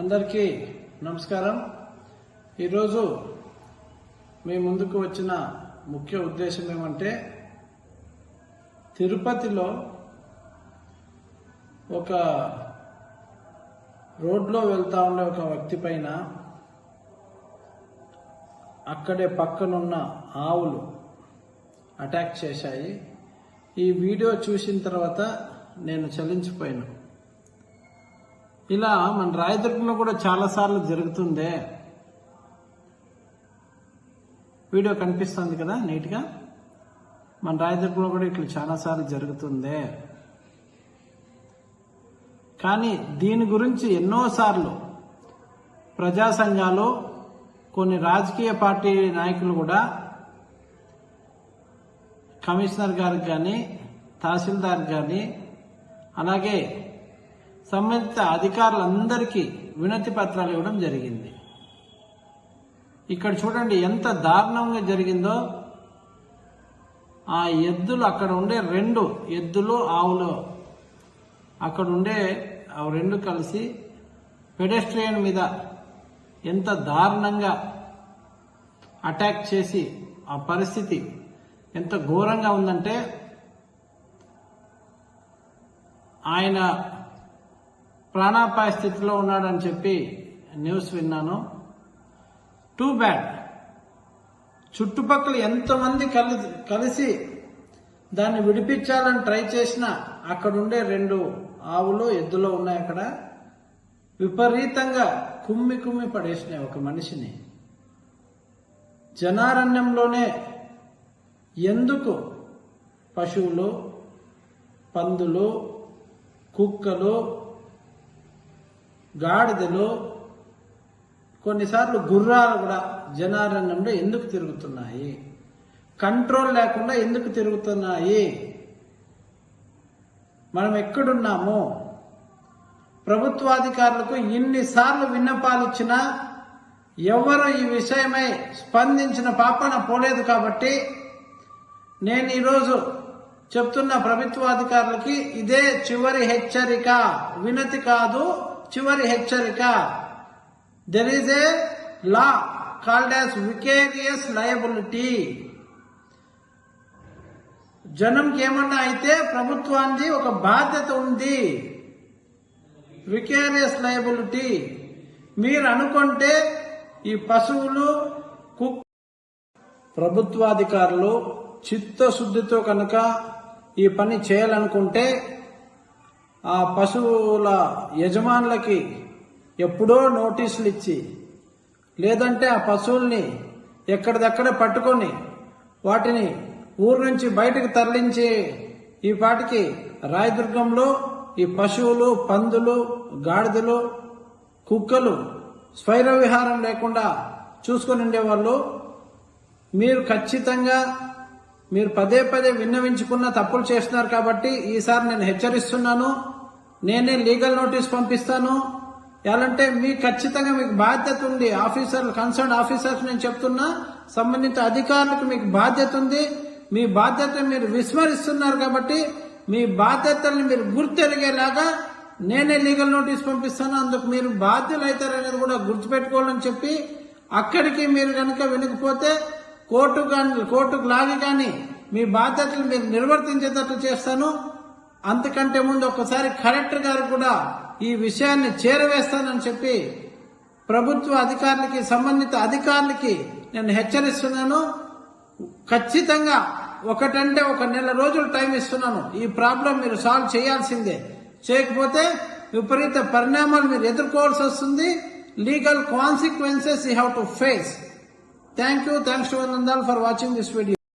అందరికీ నమస్కారం. ఈరోజు మీ ముందుకు వచ్చిన ముఖ్య ఉద్దేశం ఏమంటే తిరుపతిలో ఒక రోడ్లో వెళ్తా ఉండే ఒక వ్యక్తి పైన అక్కడే పక్కనున్న ఆవులు అటాక్ చేశాయి. ఈ వీడియో చూసిన తర్వాత నేను చలించిపోయాను. ఇలా మన రాయదుర్గంలో కూడా చాలాసార్లు జరుగుతుందే వీడియో కనిపిస్తుంది కదా నీట్గా మన రాయదుర్గంలో కూడా ఇట్లా చాలాసార్లు జరుగుతుందే కానీ దీని గురించి ఎన్నోసార్లు ప్రజా సంఘాలు కొన్ని రాజకీయ పార్టీ నాయకులు కూడా కమిషనర్ గారికి కానీ తహసీల్దార్ కానీ అలాగే సంబంధిత అధికారులందరికీ వినతి పత్రాలు ఇవ్వడం జరిగింది. ఇక్కడ చూడండి ఎంత దారుణంగా జరిగిందో. ఆ ఎద్దులు అక్కడ ఉండే రెండు ఎద్దులు ఆవులు అక్కడ ఉండే ఆ రెండు కలిసి పెడెస్ట్రియన్ మీద ఎంత దారుణంగా అటాక్ చేసి ఆ పరిస్థితి ఎంత ఘోరంగా ఉందంటే ఆయన ప్రాణాపాయ స్థితిలో ఉన్నాడని చెప్పి న్యూస్ విన్నాను. టూ బ్యాడ్ చుట్టుపక్కల ఎంతమంది కలి కలిసి దాన్ని విడిపించాలని ట్రై చేసినా అక్కడుండే రెండు ఆవులు ఎద్దులో ఉన్నాయి అక్కడ. విపరీతంగా కుమ్మి కుమ్మి పడేసినాయి ఒక మనిషిని. జనారణ్యంలోనే ఎందుకు పశువులు పందులు కుక్కలు గాడిదలు కొన్నిసార్లు గుర్రాలు కూడా జనారంగంలో ఎందుకు తిరుగుతున్నాయి? కంట్రోల్ లేకుండా ఎందుకు తిరుగుతున్నాయి? మనం ఎక్కడున్నాము? ప్రభుత్వాధికారులకు ఇన్నిసార్లు విన్నపాలు ఇచ్చినా ఎవరు ఈ విషయమై స్పందించిన పాపన పోలేదు కాబట్టి నేను ఈరోజు చెప్తున్న ప్రభుత్వాధికారులకి ఇదే చివరి హెచ్చరిక. వినతి కాదు. చివరి హెచ్చరిక. There is a law called as vicarious liability జనంకి ఏమన్నా అయితే ప్రభుత్వానికి ఒక బాధ్యత ఉంది. వికేరియస్ లయబిలిటీ మీరు అనుకుంటే ఈ పశువులు కుక్ ప్రభుత్వాధికారులు చిత్తశుద్ధితో కనుక ఈ పని చేయాలనుకుంటే ఆ పశువుల యజమానులకి ఎప్పుడో నోటీసులు ఇచ్చి లేదంటే ఆ పశువుల్ని ఎక్కడిదక్కడే పట్టుకొని వాటిని ఊరు నుంచి బయటకు తరలించి ఈ పాటికి రాయదుర్గంలో ఈ పశువులు పందులు గాడిదలు కుక్కలు స్వైర విహారం లేకుండా చూసుకొని ఉండేవాళ్ళు. మీరు ఖచ్చితంగా మీరు పదే పదే విన్నవించుకున్న తప్పులు చేస్తున్నారు కాబట్టి ఈసారి నేను హెచ్చరిస్తున్నాను. నేనే లీగల్ నోటీస్ పంపిస్తాను. ఎలాంటే మీకు ఖచ్చితంగా మీకు బాధ్యత ఉంది. ఆఫీసర్లు కన్సర్న్ ఆఫీసర్స్ నేను చెప్తున్నా సంబంధిత అధికారులకు మీకు బాధ్యత ఉంది. మీ బాధ్యత మీరు విస్మరిస్తున్నారు కాబట్టి మీ బాధ్యతల్ని మీరు గుర్తెరిగేలాగా నేనే లీగల్ నోటీస్ పంపిస్తాను. అందుకు మీరు బాధ్యులైతారనేది అవుతారనేది కూడా గుర్తుపెట్టుకోవాలని చెప్పి అక్కడికి మీరు కనుక వెనుకపోతే కోర్టు కానీ కోర్టుకు లాగి కానీ మీ బాధ్యతలు మీరు నిర్వర్తించేటట్లు చేస్తాను. అంతకంటే ముందు ఒక్కసారి కలెక్టర్ గారు కూడా ఈ విషయాన్ని చేరవేస్తానని చెప్పి ప్రభుత్వ అధికారులకి సంబంధిత అధికారులకి నేను హెచ్చరిస్తున్నాను. ఖచ్చితంగా ఒకటంటే ఒక నెల రోజులు టైం ఇస్తున్నాను. ఈ ప్రాబ్లం మీరు సాల్వ్ చేయాల్సిందే. చేయకపోతే విపరీత పరిణామాలు మీరు ఎదుర్కోవాల్సి వస్తుంది. Legal consequences you have to face. Thank you. Thanks to Nandal for watching this video.